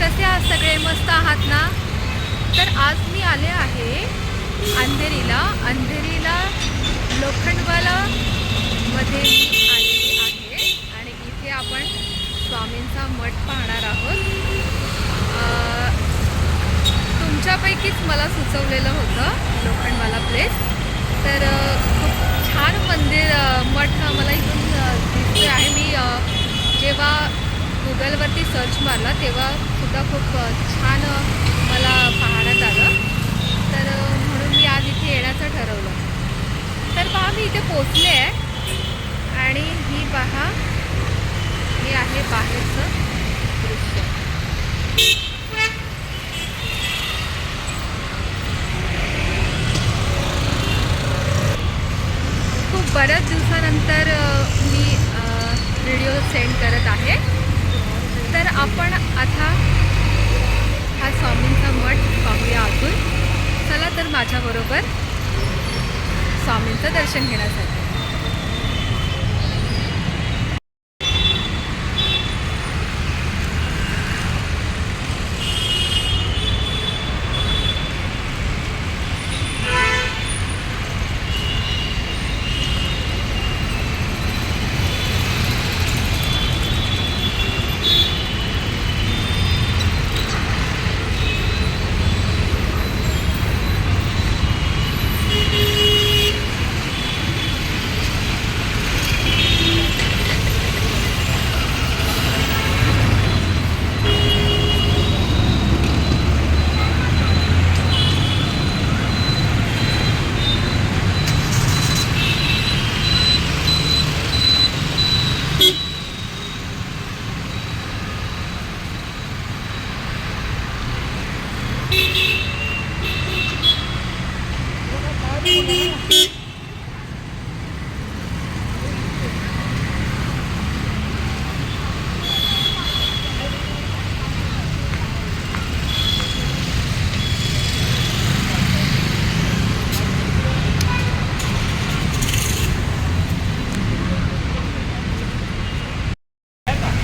कसे आहात सगळे? मस्त आहात ना? तर आज मी आले आहे अंधेरीला. अंधेरीला लोखंडवाला मध्ये मी आलेली आहे आणि इथे आपण स्वामींचा मठ पाहणार आहोत. तुमच्यापैकीच मला सुचवलेलं होतं लोखंडवाला प्लेस तर खूप छान मंदिर मठ मला इथून दिसते आहे. गुगलवरती सर्च मारला तेव्हा सुद्धा खूप छान मला पाहण्यात आलं. तर म्हणून मी आज इथे येण्याचं ठरवलं. तर पहा मी इथे पोचले आहे. आणि ही पहा हे आहे बाहेरचं दृश्य. खूप बऱ्याच दिवसानंतर मी व्हिडिओ सेंड करत आहे. तर आपण आता हा स्वामींचा मठ पाहूया अजून. चला तर माझ्याबरोबर स्वामींचं दर्शन घेण्यासाठी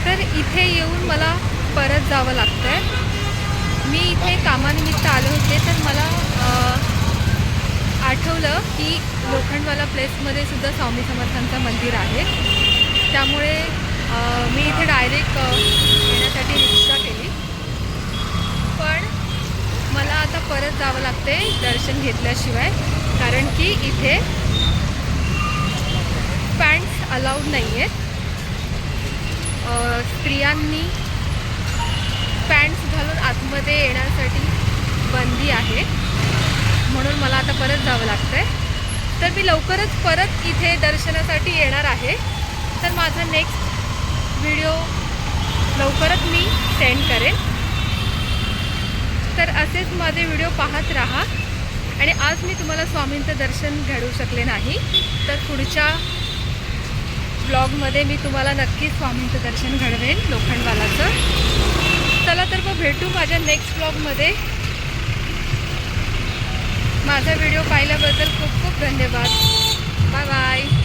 तर इथे येऊन मला परत जावं लागतं आहे मी इथे कामानिमित्त आले होते तर मला आठवलं की लोखंडवाला प्लेसमध्ये सुद्धा स्वामी समर्थांचं मंदिर आहे. त्यामुळे मी इथे डायरेक्ट येण्यासाठी रिक्षा केली. पण मला आता परत जावं लागते दर्शन घेतल्याशिवाय कारण की इथे पॅन्ट्स अलाउड नाही आहेत स्त्रियांनी पॅन्ट्स घालून आतमध्ये येण्यासाठी बंदी आहे. म्हणून मला आता परत जावं लागतं आहे तर मी लवकरच परत इथे दर्शनासाठी येणार आहे. तर माझा नेक्स्ट व्हिडिओ लवकरच मी सेंड करेन. तर असेच माझे व्हिडिओ पाहत राहा. आणि आज मी तुम्हाला स्वामींचं दर्शन घडवू शकले नाही. तर पुढच्या ब्लॉगमध्ये मी तुम्हाला नक्की स्वामींचं दर्शन घडवेन लोखंडवालाचं. चला तर मग भेटू माझ्या नेक्स्ट ब्लॉगमध्ये माझा व्हिडिओ पाहिल्याबद्दल खूप खूप धन्यवाद. Bye bye